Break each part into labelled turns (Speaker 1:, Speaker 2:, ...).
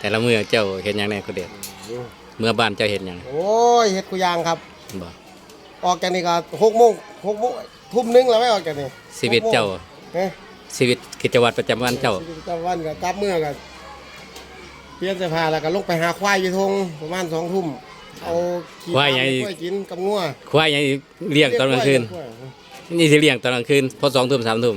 Speaker 1: แต่ละมื้อเจ้าเฮ็ดหยังแน่คุณเดชเมื่อบ้านเจ้าเฮ็ดหยัง
Speaker 2: โอ้ยเฮ็ดกูยางครับ
Speaker 1: บ่
Speaker 2: ออกจากนี่ก็หกโมงหกโมงทุ่มหนึงแล้วไม่ออกจากนี่
Speaker 1: ชีวิตเจ้า
Speaker 2: เฮ้ย
Speaker 1: ชีวิตกิจวัตรประจำวันเจ้า
Speaker 2: ชีวิตประจำวันก็กลับเมื่อก็เปลี่ยนเสื้อผ้าแล้วก็ลงไปหาควายอยู่ทงประมาณสองทุ่มเอาขี้
Speaker 1: ควายไง
Speaker 2: ปลกล้วยกินกับงัว
Speaker 1: ควายยังเลี้ยงตอนกลางคืน
Speaker 2: เลี้ยงควาย
Speaker 1: นี่สิเลี้ยงตอนกลางคืนพอ2ทุ่ม3ทุ่ม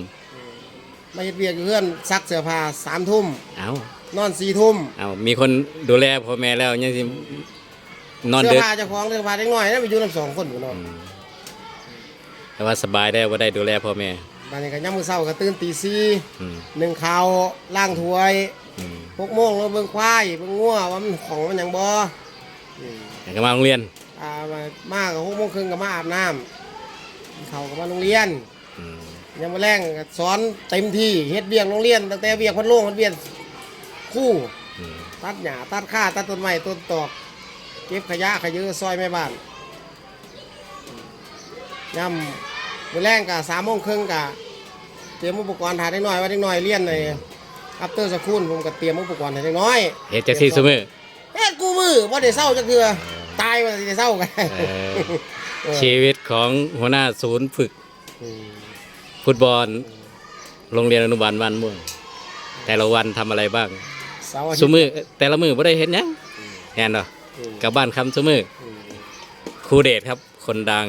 Speaker 2: มาเฮ็ดเวียกอยู่เพื่อนซักเสื้อผ้าสามทุ่ม
Speaker 1: เอ้า น
Speaker 2: อนสี่ทุ่ม
Speaker 1: เอามีคนดูแลพ่อแม่แล้วยังสินอน
Speaker 2: เสื้
Speaker 1: ดึ
Speaker 2: อกผ้าเจ้าของเสื้อผ้าเด็กน้อยนะไปอยู่น้ำสองคนอยู่เนอน
Speaker 1: อืมแต่ว่าสบายได้ว่าได้ดูแลพ่อแม่
Speaker 2: บานนี้ก็ย่ำมือเช้าก็ตื่นตีสี่
Speaker 1: อืม
Speaker 2: หนึ่งข้าวล้างถ้วย
Speaker 1: อืม
Speaker 2: หกโมงแล้วเบิ่งควายเบิ่งงัวว่ามันของมันหยังบ่อืม
Speaker 1: แล้วก็มาโรงเรียน
Speaker 2: อ่ามามาก็หกโมงครึ่งก็มาอาบน้ำกินข้าวก็มาโรงเรียน
Speaker 1: อืม
Speaker 2: ยังมาแรงก็สอนเต็มที่เฮ็ดเบียงโรงเรียนตั้งแต่เบียงพันโลงพันเบียง คู่
Speaker 1: อืม
Speaker 2: ตัดหญ้าตัดข้าตัดต้นไม้ต้นตอกเก็บขยะขยือซอยแม่บ้านย่ำมื้อแรงกะสามโมงครึ่งกะเตรียมอุปกรณ์ถ่ายได้หน่อยไว่าได้หน่อยเรียนในอัปเตอร์สคูลผมก็เตรียมอุปกรณ์ให้ได้น้อย
Speaker 1: เฮ็ดจังซี่ซุมื้อ
Speaker 2: เฮ็ดกูมือบ่ได้เศร้าจักเทื่อตายว่าสิได้เศร้ากัน
Speaker 1: เออชีวิตของหัวหน้าศูนย์ฝึก
Speaker 2: ม
Speaker 1: ฟุตบอล โรงเรียนอนุบาลบ้านม่วงแต่ละวันทำอะไรบ้าง
Speaker 2: เสาร์อาทิ
Speaker 1: ซุ
Speaker 2: ตย์
Speaker 1: มื้อแต่ละมื้อบ่ได้เฮ็ดหยังแน่นเนาะ
Speaker 2: อืม
Speaker 1: กลับบ้านคำซุมื้อ
Speaker 2: อืม
Speaker 1: ครูเดชครับ คนดัง